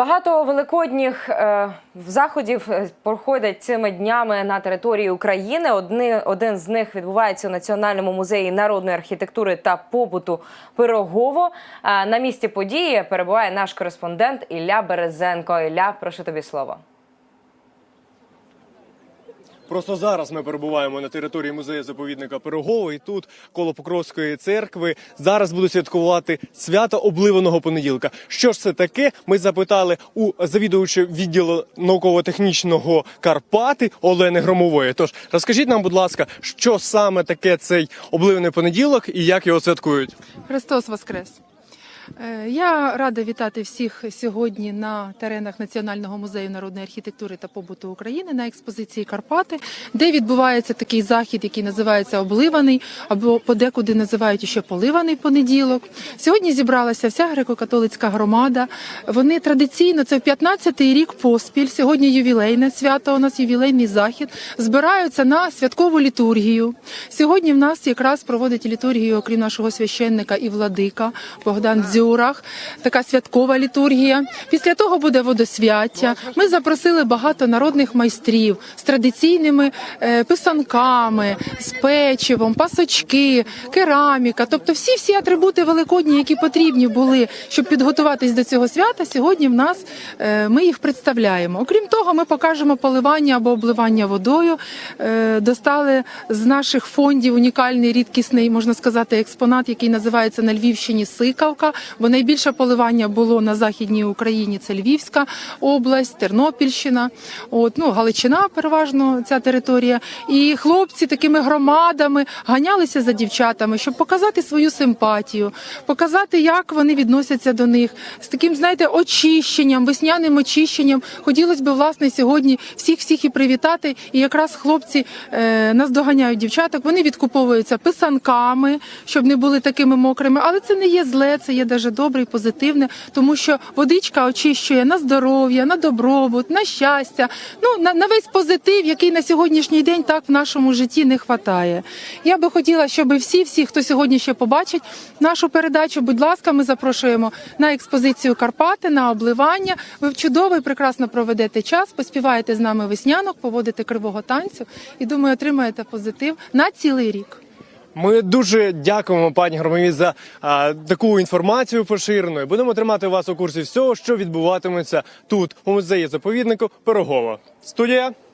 Багато великодніх е, заходів е, проходять цими днями на території України. Одни, один з них відбувається у Національному музеї народної архітектури та побуту Пирогово. Е, На місці події перебуває наш кореспондент Ілля Березенко. Ілля, прошу тобі слово. Просто зараз ми перебуваємо на території музею заповідника Пирогово, і тут коло Покровської церкви зараз будуть святкувати свято обливаного понеділка. Що ж це таке? Ми запитали у завідувача відділу науково-технічного Карпати Олени Громової. Тож розкажіть нам, будь ласка, що саме таке цей обливаний понеділок і як його святкують? Христос Воскрес! Е, Я рада вітати всіх сьогодні на теренах Національного музею народної архітектури та побуту України на експозиції Карпати, де відбувається такий захід, який називається обливаний, або подекуди називають ще поливаний понеділок. Сьогодні зібралася вся греко-католицька громада. Вони традиційно це в 15-й рік поспіль. Сьогодні ювілейне свято. У нас ювілейний захід. Збираються на святкову літургію. Сьогодні в нас якраз проводить літургію, окрім нашого священника і владика Богдан Дзюрах. Така святкова літургія. Після того буде водосвяття. Ми запросили багато народних майстрів з традиційними е, писанками, з печивом, пасочки, кераміка. Тобто всі всі атрибути великодні, які потрібні були, щоб підготуватись до цього свята. Сьогодні в нас е, ми їх представляємо. Окрім того, ми покажемо поливання або обливання водою. Е, Достали з наших фондів унікальний рідкісний, можна сказати, експонат, який називається на Львівщині Сикавка. Бо найбільше поливання було на західній Україні. Це Львівська область, Тернопільщина, от ну Галичина, переважно ця територія. І хлопці такими громадами ганялися за дівчатами, щоб показати свою симпатію, показати, як вони відносяться до них з таким, знаєте, очищенням, весняним очищенням. Хотілося б власне сьогодні всіх всіх і привітати. І якраз хлопці е, нас доганяють дівчаток. Вони відкуповуються писанками, щоб не були такими мокрими. Але це не є зле, це є дуже добре і позитивне, тому що водичка очищує на здоров'я, на добробут, на щастя, ну на, на весь позитив, який на сьогоднішній день так в нашому житті не вистачає. Я би хотіла, щоб всі, всі, хто сьогодні ще побачить нашу передачу, будь ласка, ми запрошуємо на експозицію Карпати, на обливання. Ви чудово і прекрасно проведете час, поспіваєте з нами веснянок, поводите кривого танцю і думаю, отримаєте позитив на цілий рік. Ми дуже дякуємо пані Громові, за а, таку інформацію поширену. Будемо тримати вас у курсі всього, що відбуватиметься тут, у музеї заповіднику Пирогова. Студія.